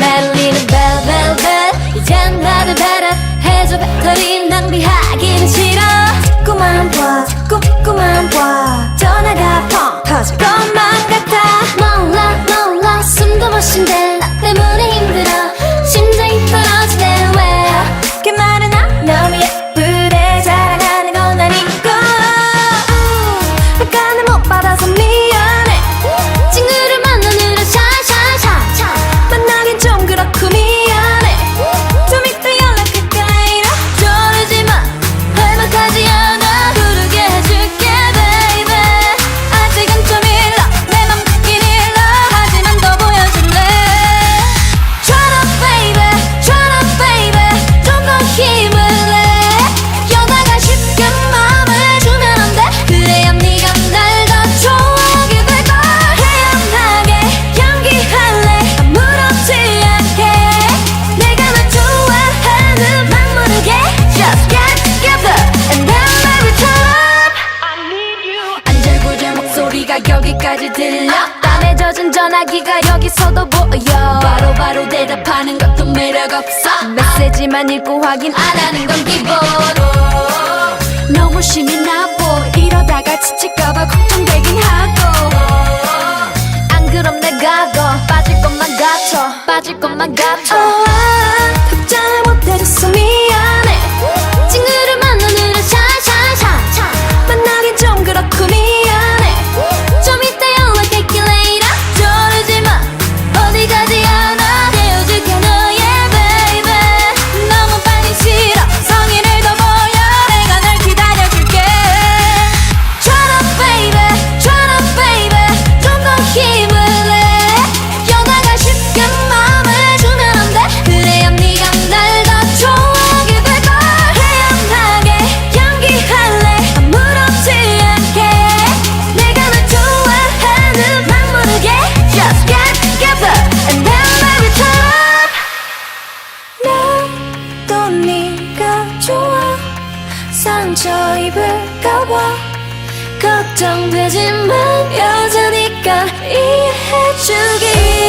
날리는 벨벨벨. 이젠 나를 배라 해줘. 배터리 낭비하기는 싫어. 자꾸만 봐 자꾸만 봐. 소리가 여기까지 들려. 땀에 젖은 전화기가 여기서도 보여. 바로바로 바로 대답하는 것도 매력 없어. 메시지만 읽고 확인 안 하는 건 기본 너무 심이 나보. 이러다가 지칠까봐 걱정되긴 하고. 안 그럼 내가 더 빠질 것만 같아. 빠질 것만 같아. oh, 아, 걱정을 못해줬어 미 상처 입을까봐 걱정되지만 여자니까 이해해주길